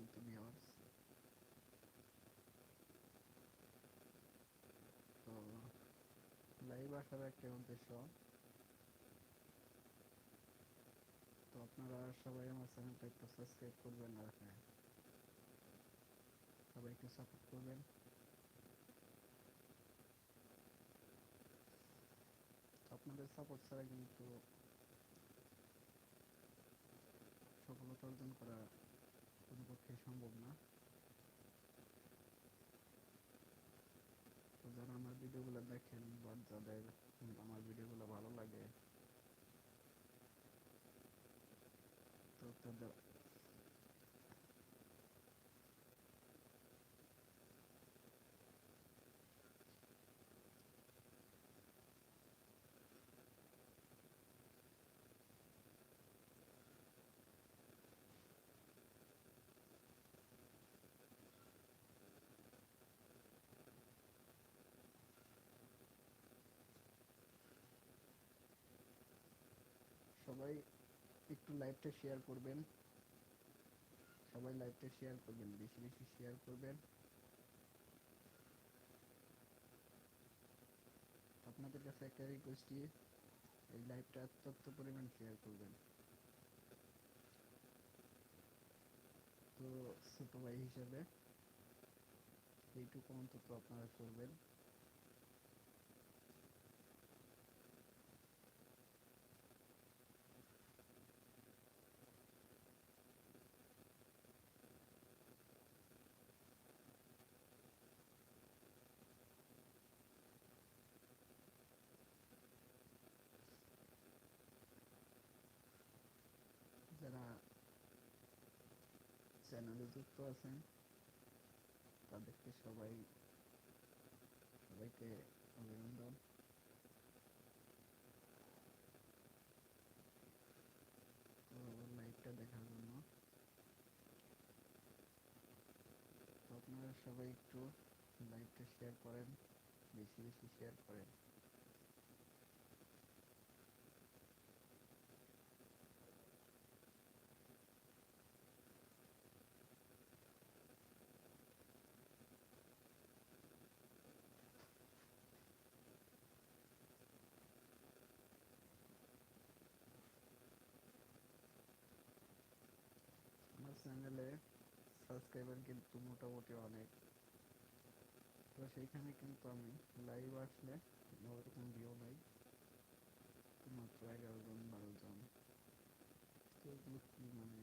সম্মানিত ভিউয়ার্স তো লাইভ আসার একটা উদ্দেশ্য তো আপনারা সবাই আমার চ্যানেলটা একটু সাবস্ক্রাইব করবেন আর হ্যাঁ সবাই একটু সাপোর্ট করবেন আপনাদের সাপোর্ট ছাড়া কিন্তু সফলতা অর্জন করা কোনো পক্ষে সম্ভব না। তো যারা আমার ভিডিওগুলো দেখেন বা যাদের আমার ভিডিওগুলো ভালো লাগে, তো তাদের সবাই একটু লাইভটা শেয়ার করবেন। সবাই লাইভটা শেয়ার করবেন, বেশি বেশি শেয়ার করবেন। আপনাদের কাছে একটা রিকোয়েস্টই এই লাইভটা তথ্য পরিমাণ শেয়ার করবেন। তো ছোট ভাই হিসেবে এইটুকু অন্তত আপনারা করবেন যারা চ্যানেলে যুক্ত আছেন, তাদেরকে সবাই, সবাইকে অভিনন্দন। লাইভটা দেখার জন্য। আপনারা সবাই একটু লাইভটা শেয়ার করেন, বেশি বেশি শেয়ার করেন আমার চ্যানেলে সাবস্ক্রাইবার কিন্তু মোটামুটি অনেক। তো সেইখানে কিন্তু আমি লাইভ আসলে ওরকম ভিউ নাই। মাত্র এগারো জন। তো এগুলো কি মানে?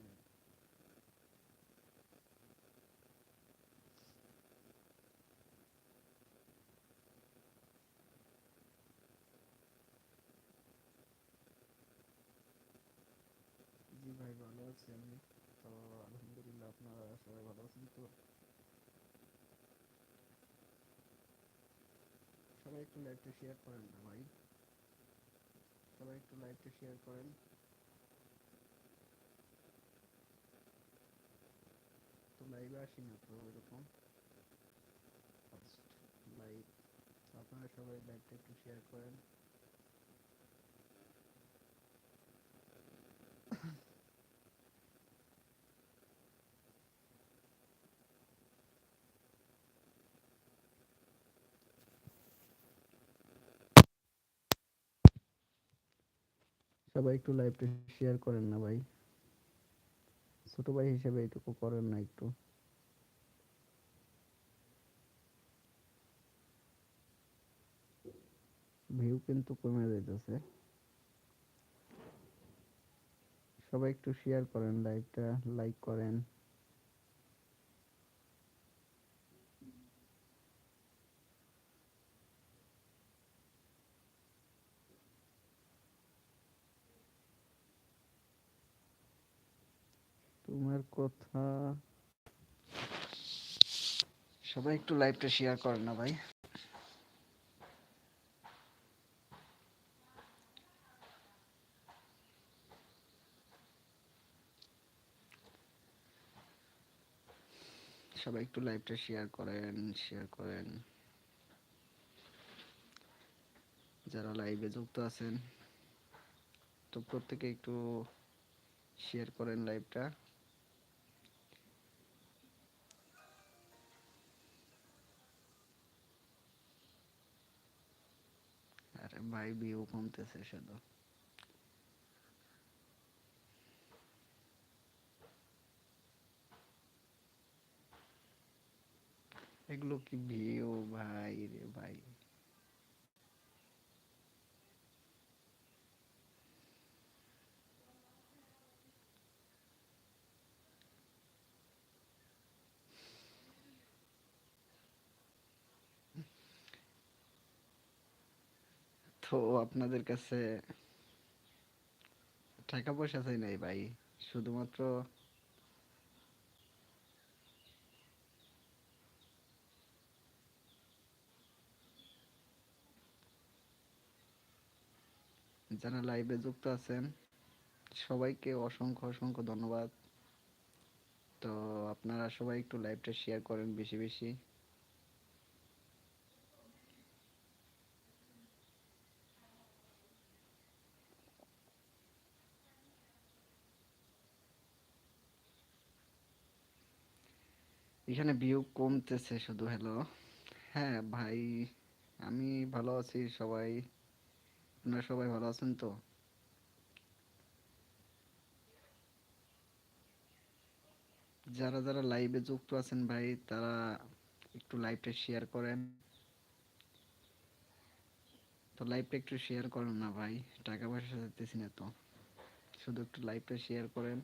জি ভাই, ভালো আছি আমি। আলহামদুলিল্লাহ আপনারা সবাই ভালো আছেন তো। সবাই একটু লাইভটা শেয়ার করেন না ভাই। সবাই একটু শেয়ার করেন। তো লাইভে আসি না তো ফার্স্ট লাইভ আপনারা সবাই একটু শেয়ার করেন। সবাই একটু লাইভটা শেয়ার করেন না ভাই। ছোট ভাই হিসেবে এইটুকু করেন না একটু। ভিউ কিন্তু কমে যাইতেছে। সবাই একটু শেয়ার করেন লাইভটা লাইক করেন। তোমার কথা। সবাই একটু লাইভটা শেয়ার করেন না ভাই। সবাই একটু লাইভটা শেয়ার করেন শেয়ার করেন। যারা লাইভে যুক্ত আছেন, তো প্রত্যেকে একটু শেয়ার করেন লাইভটা ভাই ভিউ কমতেছে শুধু এগুলো কি ভিউ ভাই রে ভাই তো আপনাদের কাছে টাকা পয়সা চাই নাই ভাই। শুধুমাত্র যারা লাইভে যুক্ত আছেন, সবাইকে অসংখ্য অসংখ্য ধন্যবাদ। তো আপনারা সবাই একটু লাইভটা শেয়ার করেন বেশি বেশি। এখানে ভিউ কমতেছে শুধু হ্যালো হ্যাঁ ভাই, আমি ভালো আছি, সবাই। আপনারা সবাই ভালো আছেন তো? যারা যারা লাইভে যুক্ত আছেন ভাই, তারা একটু লাইভটা শেয়ার করেন। তো লাইভটা একটু শেয়ার করেন না ভাই, টাকা পয়সা দিতেছি না তো। শুধু একটু লাইভটা শেয়ার করেন।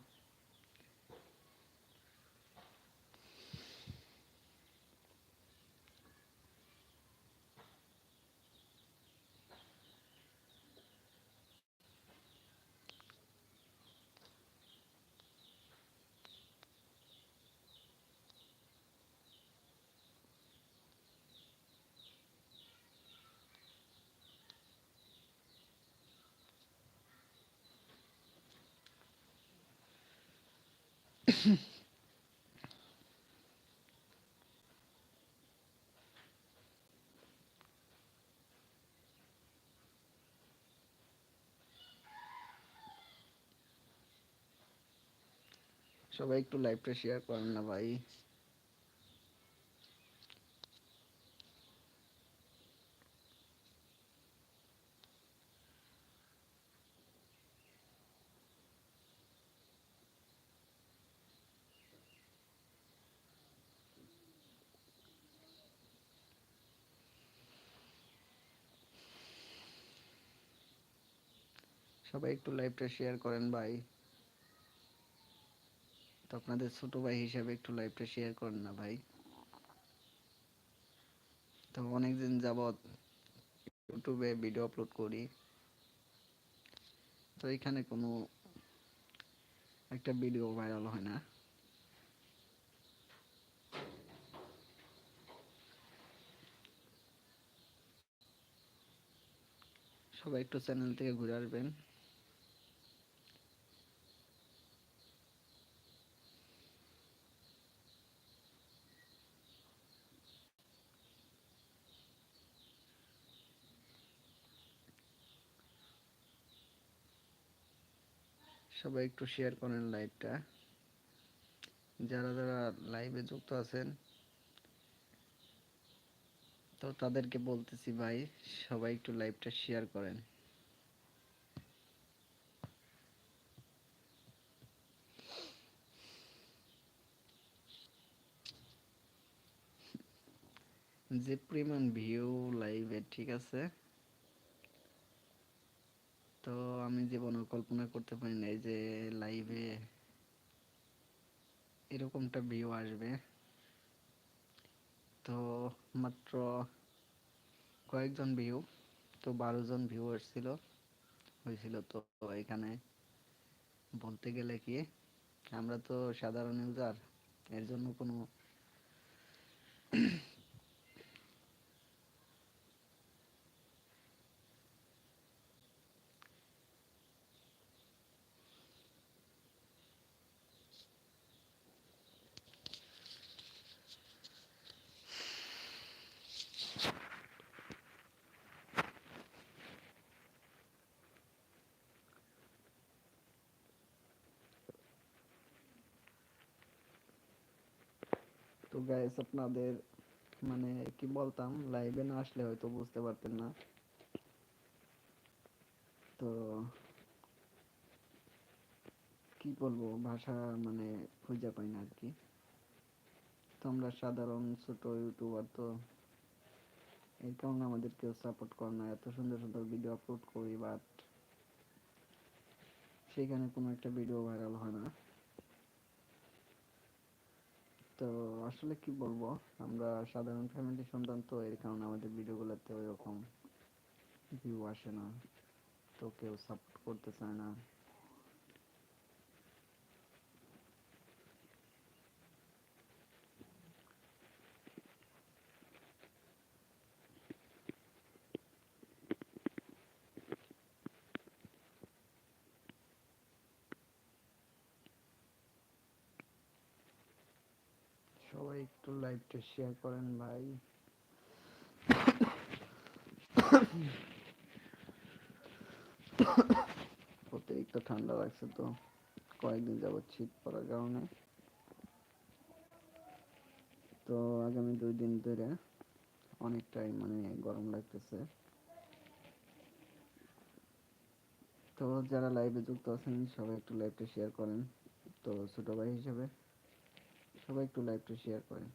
সবাই একটু লাইভটা শেয়ার করেন না ভাই সবাই একটু লাইভটা শেয়ার করেন ভাই। তো আপনাদের ছোট ভাই হিসাবে একটু লাইভটা শেয়ার করেন না ভাই। তো অনেকদিন যাবৎ ইউটিউবে ভিডিও আপলোড করি। তো এখানে কোনো একটা ভিডিও ভাইরাল হয় না। সবাই একটু চ্যানেল থেকে ঘুরে আসবেন। সবাই একটু শেয়ার করেন লাইভটা যারা যারা লাইভে যুক্ত আছেন, তো তাদেরকে বলতেছি ভাই, সবাই একটু লাইভটা শেয়ার করেন। যে পরিমাণ ভিউ লাইভে ঠিক আছে? তো আমি জীবনে কল্পনা করতে পারি নাই যে লাইভে এরকমটা ভিউ আসবে, তো মাত্র কয়েকজন ভিউ তো বারো জন ভিউ এসেছিল হয়েছিল তো এখানে। বলতে গেলে কি, আমরা তো সাধারণ ইউজার এর জন্য কোনো তো গাইস আপনাদের মানে কি বলতাম লাইভে না আসলে হয়তো বুঝতে পারতেন না। তো কি বলব, ভাষা মানে খুঁজে পাই না আর কি তো আমরা সাধারণ ছোট ইউটিউবার তো এই কারণে আমাদের কেউ সাপোর্ট করে না। এত সুন্দর সুন্দর ভিডিও আপলোড করি বাট সেখানে কোনো একটা ভিডিও ভাইরাল হয় না। তো আসলে কি বলব, আমরা সাধারণ ফ্যামিলি সন্তান তো, এর কারণে আমাদের ভিডিওগুলোতে গুলোতে রকম ভিউ আসে না। তো কেউ সাপোর্ট করতে চায় না সবাই একটু লাইভটা শেয়ার করেন ভাই। অতিরিক্ত ঠান্ডা লাগছে তো। কয়েকদিন যাবত শীত পড়ার কারণে। তো আগামী দুই দিন ধরে অনেকটাই মানে গরম লাগতেছে। তো যারা লাইভে যুক্ত আছেন, সবাই একটু লাইভটা শেয়ার করেন। তো ছোট ভাই হিসেবে সবাই একটু লাইভটা শেয়ার করেন।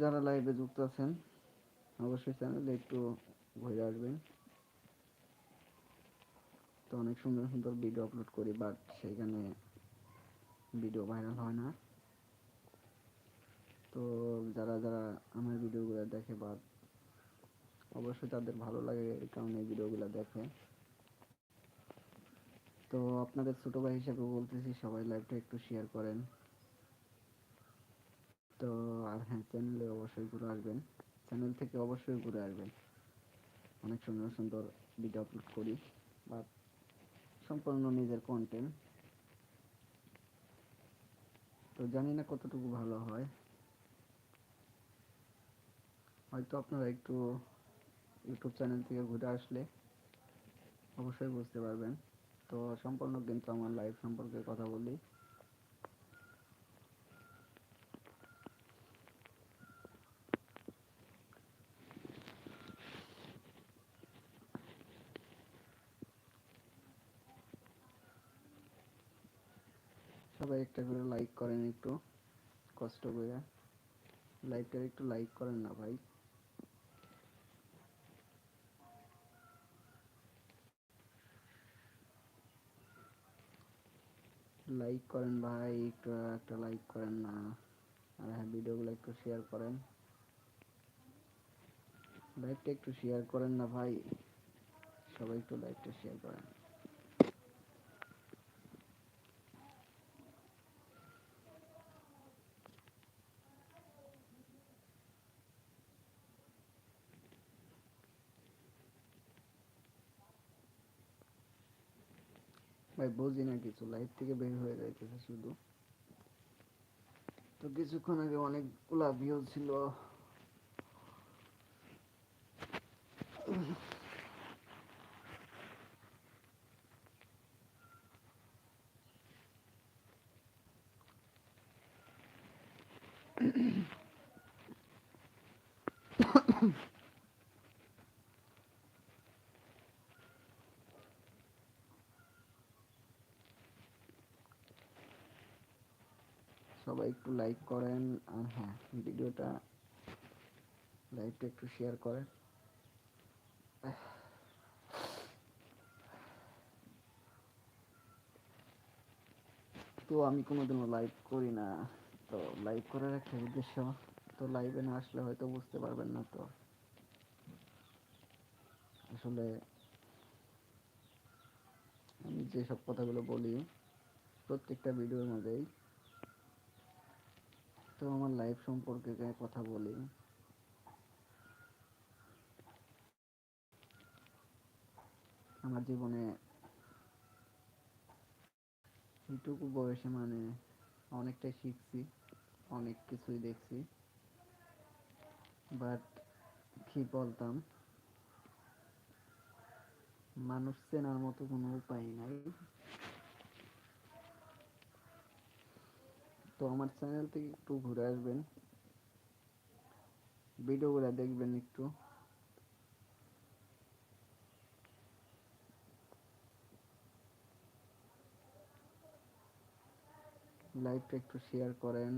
যারা লাইভে যুক্ত আছেন, অবশ্যই চ্যানেলে একটু ঘুরে আসবেন। তো অনেক সুন্দর সুন্দর ভিডিও আপলোড করি বাট সেখানে ভিডিও ভাইরাল হয় না। তো যারা যারা আমার ভিডিওগুলো দেখে বা অবশ্যই তাদের ভালো লাগে এই কারণে ভিডিওগুলো দেখে। তো আপনাদের ছোট ভাই হিসেবে বলতেছি, সবাই লাইভটা একটু শেয়ার করেন। তো আর হ্যাঁ চ্যানেলে অবশ্যই ঘুরে আসবেন। চ্যানেল থেকে অবশ্যই ঘুরে আসবেন। অনেক সুন্দর সুন্দর ভিডিও আপলোড করি। বা সম্পূর্ণ নিজের কন্টেন্ট তো জানি না কতটুকু ভালো হয়। হয়তো আপনারা একটু ইউটিউব চ্যানেল থেকে ঘুরে আসলে অবশ্যই বুঝতে পারবেন। তো সম্পূর্ণ কিন্তু আমার লাইফ সম্পর্কে কথা বলি সবাই একটা করে লাইক করেন একটু, কষ্ট করে। লাইভটা একটু লাইক করেন না ভাই। লাইক করেন ভাই, একটু একটা লাইক করেন না। আর হ্যাঁ ভিডিওগুলো একটু শেয়ার করেন। লাইভটা একটু শেয়ার করেন না ভাই। সবাই একটু লাইভটা শেয়ার করেন। ভাই বুঝি না কিছু লাইভ থেকে বের হয়ে যাইতেছে শুধু। তো কিছুক্ষণ আগে অনেকগুলা ভিউ ছিল। সবাই একটু লাইক করেন। আর হ্যাঁ ভিডিওটা লাইভটা একটু শেয়ার করেন। তো আমি কোনোদিনও লাইভ করি না। তো লাইভ করার একটা উদ্দেশ্য। তো লাইভে না আসলে হয়তো বুঝতে পারবেন না তো। আসলে আমি যেসব কথাগুলো বলি, প্রত্যেকটা ভিডিওর মধ্যেই তো আমার লাইফ সম্পর্কে কথা বলি। আমার জীবনে এইটুকু বয়সে মানে অনেকটাই শিখছি, অনেক কিছুই দেখছি। বাট কি বলতাম? মানুষ চেনার মতো কোনো উপায় নাই। তো আমার চ্যানেল থেকে একটু ঘুরে আসবেন। ভিডিওগুলো দেখবেন একটু। লাইভটা একটু শেয়ার করেন।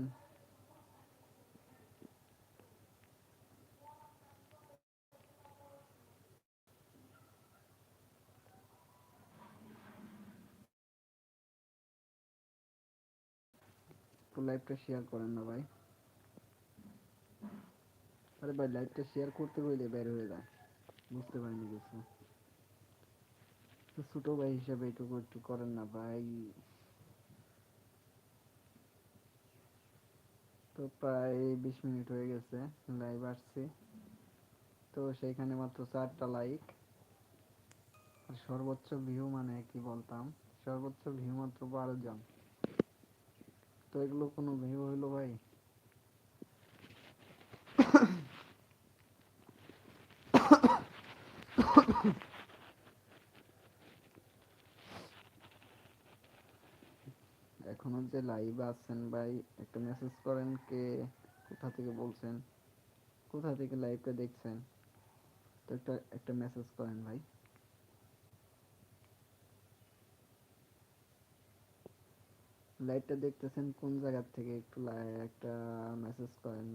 লাইভটা শেয়ার করেন না ভাই। আরে ভাই লাইভটা শেয়ার করতে কইলে বের হয়ে যায়। বুঝতে পারিনি কিছু। ছোট ভাই হিসাবে এটুকু একটু করেন না ভাই। তো প্রায় বিশ মিনিট হয়ে গেছে লাইভ আসছি। তো সেইখানে মাত্র চারটা লাইক আর সর্বোচ্চ ভিউ মানে কি বলতাম? সর্বোচ্চ ভিউ মাত্র বারো জন। তো এগুলো কোনো ভিউ হইল ভাই? এখনও যে লাইভ আছেন ভাই, একটা মেসেজ করেন কে, কোথা থেকে বলছেন? কোথা থেকে লাইভটা দেখছেন? তো একটা একটা মেসেজ করেন ভাই। লাইভটা দেখতেছেন কোন জায়গা থেকে? একটু একটা মেসেজ করেন।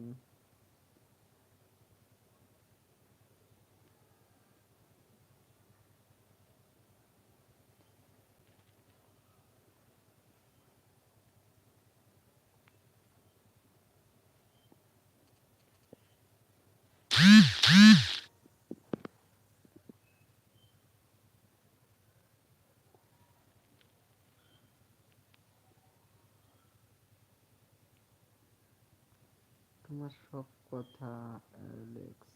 তোমার সব কথা অ্যালেক্স।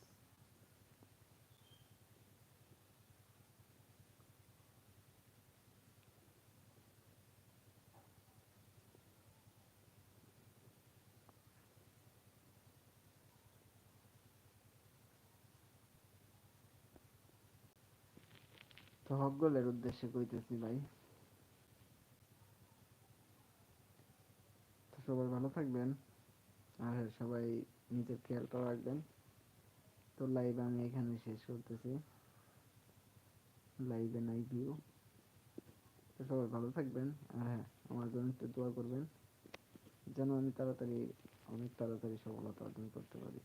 তো হকগলের উদ্দেশ্যে কইতেছি ভাই। তো সবাই ভালো থাকবেন। আর সবাই নিজের খেয়ালটা রাখবেন। তো লাইভ আমি এখানে শেষ করতেছি। লাইভে নাই ভিউ তো সবাই ভালো থাকবেন। আর হ্যাঁ আমার জন্য একটু দোয়া করবেন। যেন আমি তাড়াতাড়ি, অনেক তাড়াতাড়ি সফলতা অর্জন করতে পারি।